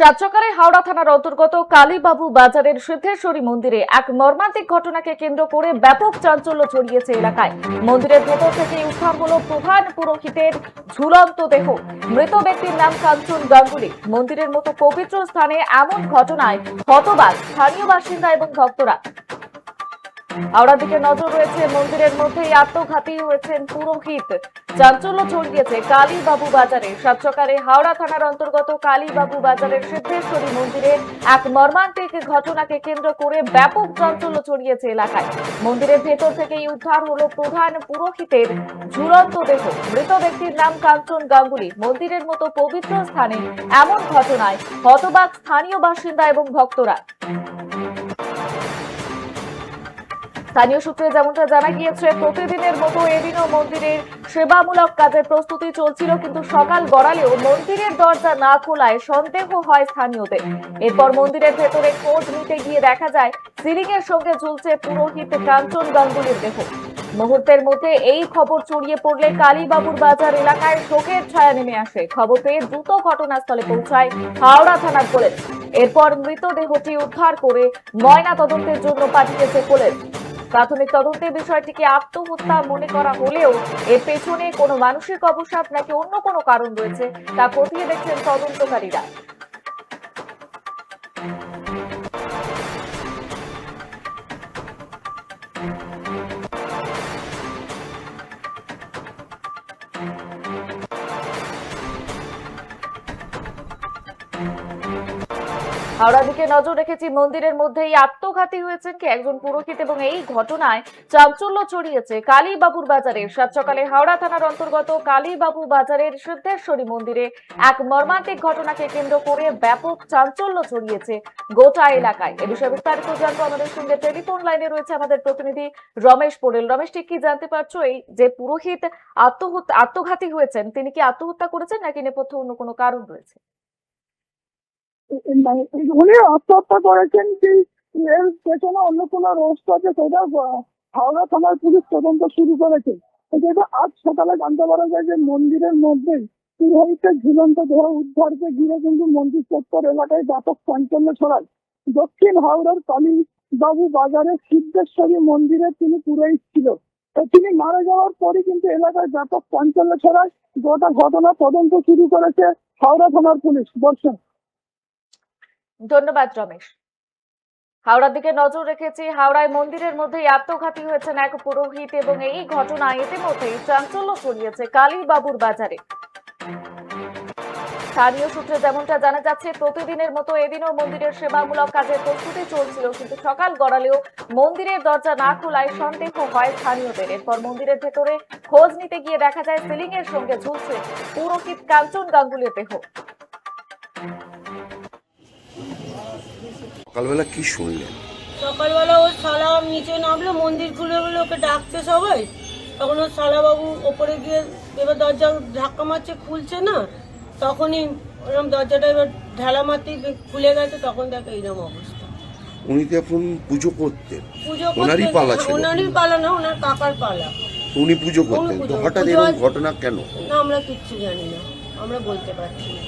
সাত হাওড়া থানার অন্তর্গত কালীবাবু বাজারের সিদ্ধেশ্বরী মন্দিরে এক মর্মান্তিক ঘটনাকে কেন্দ্র করে ব্যাপক চাঞ্চল্য ছড়িয়েছে এলাকায়। মন্দিরের ভেতর থেকে উদ্ধার হল প্রধান পুরোহিতের ঝুলন্ত দেহ। মৃত ব্যক্তির নাম কাঞ্চন গাঙ্গুলি। মন্দিরের মতো পবিত্র স্থানে এমন ঘটনায় হতবাদ স্থানীয় বাসিন্দা এবং ভক্তরা। হাওড়ার দিকে নজর রয়েছে, মন্দিরের মধ্যেই আত্মঘাতী হয়েছেন পুরোহিত। চাঞ্চল্য ছড়িয়েছে কালীবাবু বাজারে। সাত সকালে হাওড়া থানার অন্তর্গত কালীবাবু বাজারের সিদ্ধেশ্বরী মন্দিরে এক মর্মান্তিক ঘটনাকে কেন্দ্র করে ব্যাপক চাঞ্চল্য ছড়িয়েছে এলাকায়। মন্দিরের ভেতর থেকেই উদ্ধার হলো প্রধান পুরোহিতের ঝুলন্ত দেহ। মৃত ব্যক্তির নাম কাঞ্চন গাঙ্গুলি। মন্দিরের মতো পবিত্র স্থানে এমন ঘটনায় হতবাক স্থানীয় বাসিন্দা এবং ভক্তরা। স্থানীয় সূত্রে যেমনটা জানা গিয়েছে, প্রতিদিনের মতো এদিনও মন্দিরের সেবামূলক কাজের প্রস্তুতি চলছিল, কিন্তু সকাল গড়ালেও মন্দিরের দরজা না খোলায় সন্দেহ হয় স্থানীয়দের। এরপর মন্দিরের ভেতরে খোঁজ নিতে গিয়ে দেখা যায় সিলিং এর সঙ্গে ঝুলছে পুরোহিত কাঞ্চন গাঙ্গুলির দেহ। মুহূর্তের মধ্যে এই খবর ছড়িয়ে পড়লে কালীবাবুর বাজার এলাকায় শোকের ছায়া নেমে আসে। খবর পেয়ে দ্রুত ঘটনাস্থলে পৌঁছায় হাওড়া থানার পুলিশ। এরপর মৃতদেহটি উদ্ধার করে ময়না তদন্তের জন্য পাঠিয়েছে পুলিশ। প্রাথমিক তদন্তে বিষয়টিকে আত্মহত্যা মনে করা হলেও এর পেছনে কোনো মানসিক অবসাদ নাকি অন্য কোনো কারণ রয়েছে, তা খতিয়ে দেখছেন তদন্তকারীরা। হাওড়া দিকে নজর রেখেছি, মন্দিরের মধ্যেই আত্মঘাতী হয়েছেন কি একজন পুরোহিত এবং এই ঘটনায় চাঞ্চল্য ছড়িয়েছে কালীবাবুর বাজারে। সাত সকালে হাওড়া থানার অন্তর্গত কালীবাবু বাজারের সিদ্ধেশ্বরী মন্দিরে এক মর্মান্তিক ঘটনাকে কেন্দ্র করে ব্যাপক চাঞ্চল্য ছড়িয়েছে গোটা এলাকায়। এ বিষয়ে বিস্তারিত জানব আমাদের সঙ্গে। টেলিফোন লাইনে রয়েছে আমাদের প্রতিনিধি রমেশ পোড়েল রমেশ, ঠিক কি জানতে পারছ এই যে পুরোহিত আত্মহত্যা আত্মঘাতী হয়েছেন, তিনি কি আত্মহত্যা করেছেন নাকি নেপথ্যে অন্য কোনো কারণ রয়েছে? উনি আত্মহত্যা করেছেন কি এর পেছনে অন্য কোনো রহস্য আছে, সেটা হাওড়া থানার পুলিশ তদন্ত শুরু করেছে। যেটা আজ সকালে জানতে পারা যায় যে মন্দিরের মধ্যে পুরোহিতের ঝুলন্ত দেহ উদ্ধারকে ঘিরে কিন্তু মন্দির চত্বর এলাকায় ব্যাপক চাঞ্চল্য ছড়ায়। দক্ষিণ হাওড়ার কালী বাবু বাজারে সিদ্ধেশ্বরী মন্দিরে তিনি পুরোহিত ছিল। তিনি মারা যাওয়ার পরই কিন্তু এলাকায় ব্যাপক চাঞ্চল্য ছড়ায়। গোটা ঘটনা তদন্ত শুরু করেছে হাওড়া থানার পুলিশ। বর্ষা ধন্যবাদ, রমেশ। হাওড়ার দিকে নজর রেখেছি। হাওড়ায় মন্দিরের মধ্যেই আত্মঘাতী হয়েছেন এক পুরোহিত এবং এই ঘটনা ইতিমধ্যেই চাঞ্চল্য ছড়িয়েছে কালীবাবুর বাজারে। স্থানীয় সূত্রে যেমনটা জানা যাচ্ছে, প্রতিদিনের মতো এদিনও মন্দিরের সেবামূলক কাজের প্রস্তুতি চলছিল, কিন্তু সকাল গড়ালেও মন্দিরের দরজা না খোলায় সন্দেহ হয় স্থানীয়দের। এরপর মন্দিরের ভেতরে খোঁজ নিতে গিয়ে দেখা যায় সিলিং এর সঙ্গে ঝুলছে পুরোহিত কাঞ্চন গাঙ্গুলির দেহ। সকালবেলা কি শুনলেন? সকালবেলা ওর শালা নিচে নামলো মন্দির খুলে বলে ওকে ডাকছে সবাই। তখন ওর শালাবাবু ওপরে গিয়ে এবার দরজা ধাক্কা মারছে খুলছে না। তখনই ওরকম দরজাটা এবার ঢেলা মারতেই খুলে গেছে তখন দেখে এইরকম অবস্থা। উনি তো এখন পুজো করতেন। পুজো ওনারই পালা ছিল। ওনারই পালা না ওনার কাকার পালা। উনি পুজো করতেন। তো হঠাৎ এরকম ঘটনা কেন? না আমরা কিচ্ছু জানি না। আমরা বলতে পারছি না।